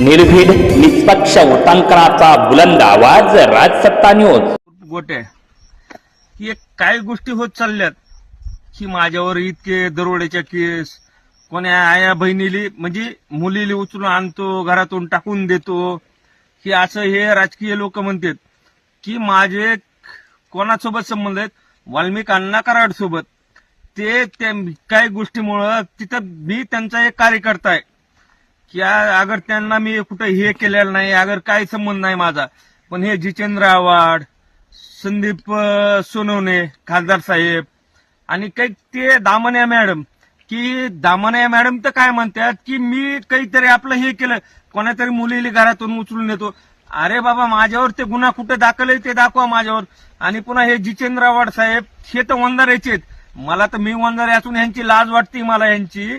निर्भीड निष्पक्ष उटांकनाचा बुलंद आवाज राजसत्ता न्यूज गोटे की एक काही गोष्टी होत चालल्यात की माझ्यावर इतके दरोड्याच्या केस कोण्या आया बहिणीली म्हणजे मुलीली उचलून आणतो घरातून टाकून देतो की असं हे राजकीय लोक म्हणतात की माझे कोणासोबत संबंध आहेत? वाल्मिक अण्णा कराड सोबत ते त्या काही गोष्टीमुळं तिथं मी त्यांचा एक कार्यकर्ता आहे. की आ- अगर त्यांना मी कुठं हे केलेलं नाही अगर काय संबंध नाही माझा. पण हे जितेंद्र आव्हाड संदीप सोनवणे खासदार साहेब आणि काही ते दामण्या मॅडम की दामण्या मॅडम तर काय म्हणतात की मी काहीतरी आपलं हे केलं कोणातरी मुलीला घरातून उचलून येतो अरे बाबा माझ्यावर ते गुन्हा कुठे दाखल आहे ते दाखवा माझ्यावर. आणि पुन्हा हे जितेंद्र आव्हाड साहेब हे तर वंजाराचे आहेत. मला तर मी वंजारे असून यांची लाज वाटते मला यांची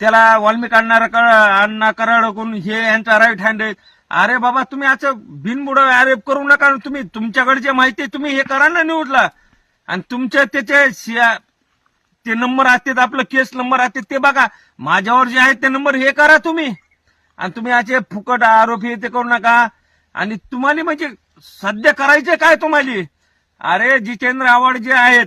त्याला वाल्मिक अण्णा अण्णा कराडकून हे यांचा राईट हँड आहे. अरे बाबा तुम्ही असं बिनबुड आरोप करू नका तुम्ही. तुमच्याकडची माहिती आहे तुम्ही हे करा ना न्यूजला आणि तुमच्या त्याचे ते नंबर असतात आपलं केस नंबर असतात ते बघा. माझ्यावर जे आहेत ते नंबर हे करा तुम्ही. आणि तुम्ही असे फुकट आरोप हे ते करू नका. आणि तुम्हाला म्हणजे सध्या करायचे काय तुम्हाला? अरे जितेंद्र आव्हाड जे आहेत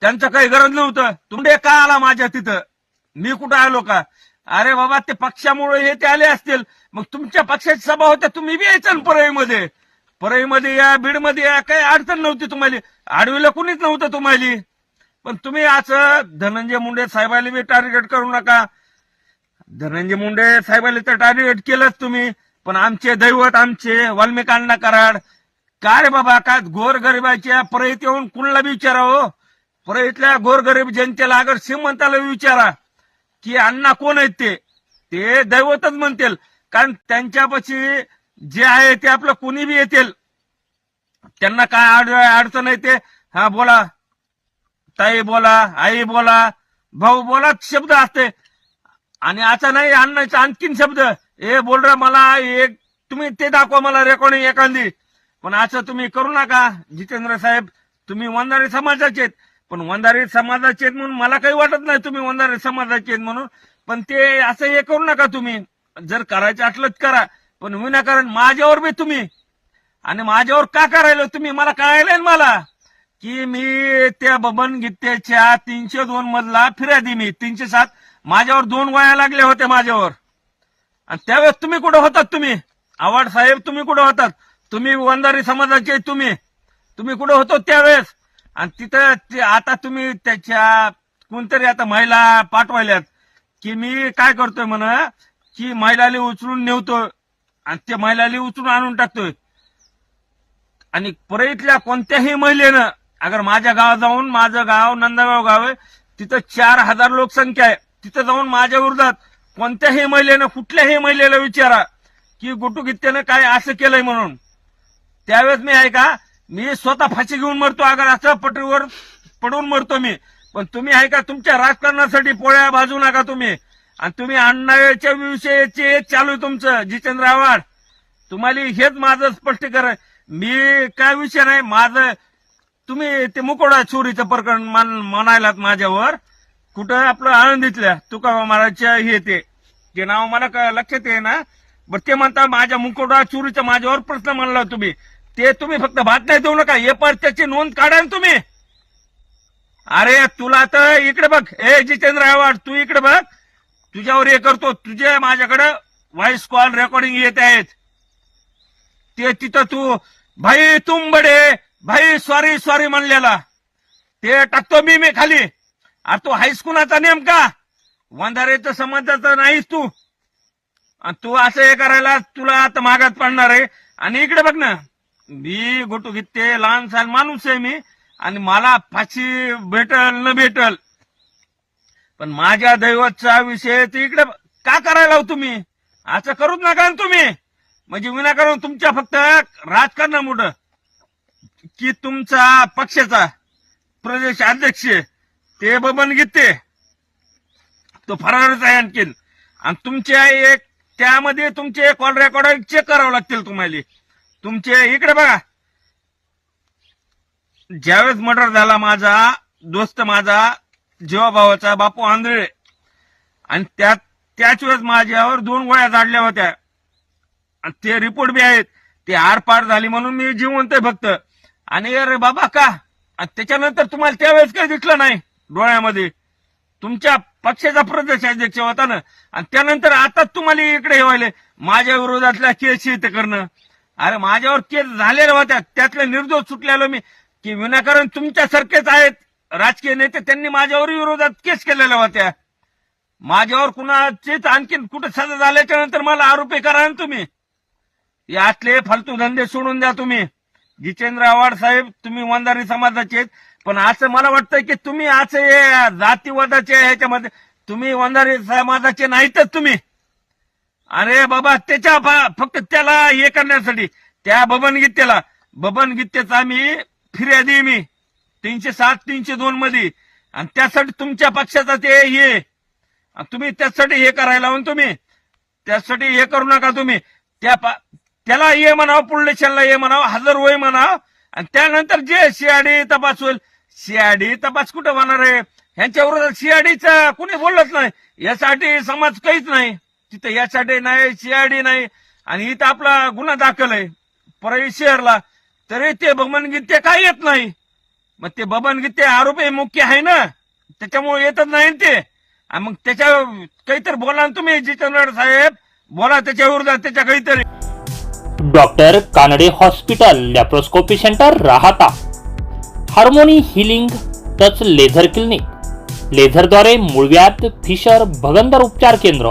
त्यांचं काही गरज नव्हतं. मुंडे का आला माझ्या तिथं. मी कुठं आलो का? अरे बाबा ते पक्षामुळे हे ते आले असतील. मग तुमच्या पक्षाची सभा होत्या तुम्ही बी यायचं परळीमध्ये. परळीमध्ये या बीडमध्ये या काही अडचण नव्हती तुम्हाला. आडवीला कुणीच नव्हतं तुम्हाला. पण तुम्ही असं धनंजय मुंडे साहेबाला बी टार्गेट करू नका. धनंजय मुंडे साहेबाला तर टार्गेट केलंच तुम्ही. पण आमचे दैवत आमचे वाल्मिकांना कराड. काय रे बाबा काय गोरगरिबाच्या परळीत येऊन कुणाला बी विचारा इथल्या गोरगरीब जनतेला अगर श्रीमंताला विचारा की अण्णा कोण आहेत ते? ते दैवतच म्हणतील. कारण त्यांच्यापाशी जे आहे ते आपलं कुणी बी येतील. त्यांना काय अड अडचण आहे ते? हा बोला. ताई बोला आई बोला भाऊ बोला शब्द असते. आणि आता नाही अण्णाचा आणखीन शब्द. ए बोल मला एक तुम्ही ते दाखवा मला रेकॉर्डिंग एखादी. पण असं तुम्ही करू नका. जितेंद्र साहेब तुम्ही वंजारी समाजाचे आहेत. पण वंजारी समाजाचे आहेत म्हणून मला काही वाटत नाही तुम्ही वंजारी समाजाचे आहेत म्हणून. पण ते असं हे करू नका तुम्ही. जर करायचं असलं करा. पण विनाकारण माझ्यावर बी तुम्ही. आणि माझ्यावर का करायला तुम्ही? मला कळायला मला. की मी त्या बबन गीतेच्या तीनशे दोन मधला फिर्यादी मी. तीनशे सात माझ्यावर दोन वया लागल्या होत्या माझ्यावर. आणि त्यावेळेस तुम्ही कुठं होतात तुम्ही? आवाड साहेब तुम्ही कुठं होतात? तुम्ही वंधारी समाजाचे तुम्ही. तुम्ही कुठं होतो त्यावेळेस? आणि तिथं ते आता तुम्ही त्याच्या कोणतरी आता महिला पाठवायल्यात की मी काय करतोय म्हण की महिलाले उचलून नेवतोय आणि ते महिलाले उचलून आणून टाकतोय. आणि परळीतल्या कोणत्याही महिलेनं अगर माझ्या गावात जाऊन माझं गाव नंदगाव गाव आहे तिथं चार हजार लोकसंख्या आहे. तिथं जाऊन माझ्या विरोधात कोणत्याही महिलेनं कुठल्याही महिलेला विचारा की गुटुकित्त्यानं काय असं केलंय म्हणून. त्यावेळेस मी आहे का मी स्वतः फाशी घेऊन मरतो अगर असं पटरीवर पडून मरतो मी. पण तुम्ही आहे का तुमच्या राजकारणासाठी पोळ्या भाजू नका तुम्ही. आणि तुम्ही अण्णाच्या विषयीचे चालू आहे तुमचं जितेंद्र आव्हाड. तुम्हाला हेच माझं स्पष्टीकरण. मी काय विषय नाही माझं तुम्ही ते मुकोडा चोरीचं प्रकरण मान- म्हणायलात माझ्यावर. कुठं आपलं आनंदीतल्या तुका महाराजच्या हे ते ते नाव मला क- लक्षात ये ना बरं ते म्हणता माझ्या मुकोडा चोरीचा माझ्यावर प्रश्न मानला तुम्ही. ते तुम्ही फक्त बातम्या देऊ नका हे पर त्याची नोंद काढा ना तुम्ही. अरे तुला तर इकडे बघ. ए जितेंद्र आव्हाड तू इकडे बघ. तुझ्यावर हे करतो. तुझे माझ्याकडे व्हॉइस कॉल रेकॉर्डिंग येत आहेत. ते तिथं तू भाई तुम बडे. भाई सॉरी सॉरी म्हणलेला. ते टाकतो मी मी खाली. अरे तू हायस्कुलाचा नेमका. वंधारेचं संबंधाचा नाहीस तू. आणि तू असं हे करायला तुला आता मागात पडणार आहे. आणि इकडे बघ ना. मी गोटू घेते लहान सहान माणूस आहे मी आणि मला फाशी भेटल न भेटल. पण माझ्या दैवतचा विषय ते इकडे का करायला हो तुम्ही? असं करूच नका तुम्ही. म्हणजे विनाकारण तुमच्या फक्त राजकारणामुळं. की तुमचा पक्षाचा प्रदेश अध्यक्ष ते बबन गीते तो फरारच आहे आणखीन. आणि तुमच्या एक त्यामध्ये तुमचे कॉल रेकॉर्ड चेक करावं लागतील तुम्हाला. तुमचे इकडे बघा. ज्यावेळेस मर्डर झाला माझा दोस्त माझा जीवाभावाचा बापू आंधळे आणि त्यात त्याच वेळेस माझ्यावर दोन गोळ्या झाडल्या होत्या. आणि ते रिपोर्ट बी आहेत. ते आरपार झाली म्हणून मी जिवंत आहे फक्त. आणि अरे बाबा का? आणि त्याच्यानंतर तुम्हाला त्यावेळेस काही दिसलं नाही डोळ्यामध्ये. तुमच्या पक्षाचा प्रदेश अध्यक्ष होता ना. आणि त्यानंतर आता तुम्हाला इकडे हे व्हायले. माझ्या विरोधातल्या केस शेत करणं. अरे माझ्यावर केस झालेल्या होत्या त्यातले निर्दोष सुटलेलो मी. की विनाकारण तुमच्यासारखेच आहेत. राजकीय नेते त्यांनी माझ्यावर विरोधात केस केलेल्या होत्या माझ्यावर कुणाचेच आणखीन कुठे सजा झाल्याच्यानंतर मला आरोपी करा ना तुम्ही. यातले फालतू धंदे सोडून द्या तुम्ही. जितेंद्र आव्हाड साहेब तुम्ही वंदारी समाजाचे आहेत. पण असं मला वाटतं की तुम्ही असं हे जातीवादाचे ह्याच्यामध्ये. तुम्ही वंदारी समाजाचे नाहीतच तुम्ही. अरे बाबा त्याच्या फक्त त्याला हे करण्यासाठी त्या बबन गीतेला. बबन गीतेचा मी फिर्यादी मी. तीनशे सात तीनशे दोन मध्ये. आणि त्यासाठी तुमच्या पक्षाचा ते हे. आणि तुम्ही त्यासाठी हे करायला लावून तुम्ही. त्यासाठी हे करू नका तुम्ही. त्या पा- त्याला ये म्हणावं पुलेशनला ये म्हणावं हजर होय म्हणावं. आणि त्यानंतर जे सीआयडी तपास होईल. सीआयडी तपास कुठं होणार आहे? ह्यांच्या विरोधात सीआयडीचा कुणी बोलत नाही. यासाठी समाज काहीच नाही. तिथं यासाठी नाही सीआयडी नाही. आणि इथं आपला गुन्हा दाखल आहे. परळी शहरला. तरी ते बबन काय येत नाही? मग ते बबनगीते आरोपी मुख्य आहे ना? त्याच्यामुळे येतच नाही ते. मग त्याच्या काहीतरी बोला ना तुम्ही जितेंद्र साहेब. बोला त्याच्या विरोधात त्याच्या काहीतरी. Doctor Kanade hospital laparoscopy centre Rahata. Harmony healing touch laser clinic. लेझरद्वारे मुळव्यात फिशर भगंदर उपचार केंद्र.